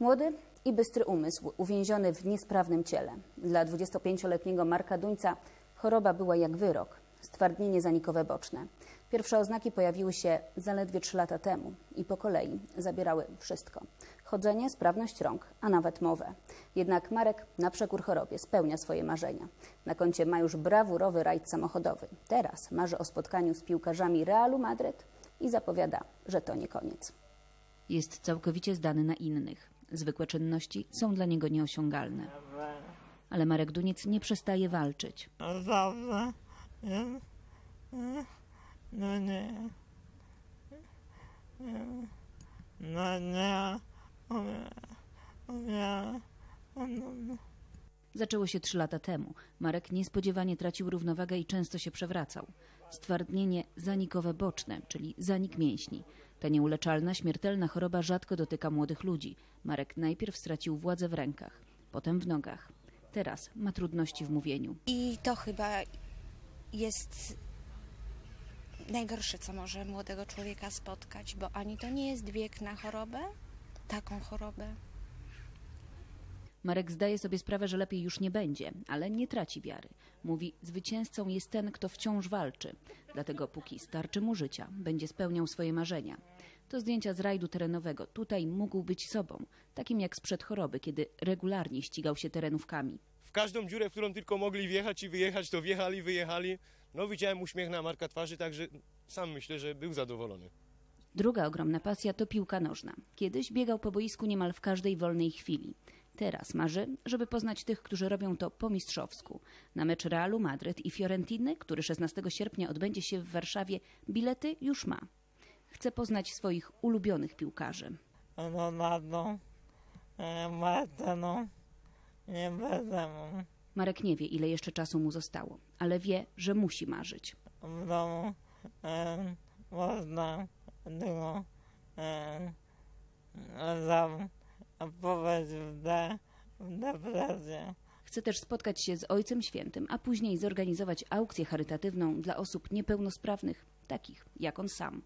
Młody i bystry umysł, uwięziony w niesprawnym ciele. Dla 25-letniego Marka Duńca choroba była jak wyrok. Stwardnienie zanikowe boczne. Pierwsze oznaki pojawiły się zaledwie 3 lata temu i po kolei zabierały wszystko. Chodzenie, sprawność rąk, a nawet mowę. Jednak Marek na przekór chorobie spełnia swoje marzenia. Na koncie ma już brawurowy rajd samochodowy. Teraz marzy o spotkaniu z piłkarzami Realu Madryt i zapowiada, że to nie koniec. Jest całkowicie zdany na innych. Zwykłe czynności są dla niego nieosiągalne. Ale Marek Duniec nie przestaje walczyć. Nie. No nie. No nie. Zaczęło się trzy lata temu. Marek niespodziewanie tracił równowagę i często się przewracał. Stwardnienie zanikowe boczne, czyli zanik mięśni. Ta nieuleczalna, śmiertelna choroba rzadko dotyka młodych ludzi. Marek najpierw stracił władzę w rękach, potem w nogach. Teraz ma trudności w mówieniu. I to chyba jest najgorsze, co może młodego człowieka spotkać, bo ani to nie jest wiek na chorobę, taką chorobę. Marek zdaje sobie sprawę, że lepiej już nie będzie, ale nie traci wiary. Mówi, zwycięzcą jest ten, kto wciąż walczy. Dlatego póki starczy mu życia, będzie spełniał swoje marzenia. To zdjęcia z rajdu terenowego. Tutaj mógł być sobą, takim jak sprzed choroby, kiedy regularnie ścigał się terenówkami. w każdą dziurę, w którą tylko mogli wjechać i wyjechać, to wjechali, wyjechali. No widziałem uśmiech na Marka twarzy, także sam myślę, że był zadowolony. Druga ogromna pasja to piłka nożna. Kiedyś biegał po boisku niemal w każdej wolnej chwili. Teraz marzy, żeby poznać tych, którzy robią to po mistrzowsku. Na mecz Realu Madryt i Fiorentiny, który 16 sierpnia odbędzie się w Warszawie, bilety już ma. Chce poznać swoich ulubionych piłkarzy. Ronaldo. E, Martino. Nie mu. Marek nie wie, ile jeszcze czasu mu zostało, ale wie, że musi marzyć. w domu e, można tylko e, popaść w, w depresję. Chce też spotkać się z Ojcem Świętym, a później zorganizować aukcję charytatywną dla osób niepełnosprawnych, takich jak on sam.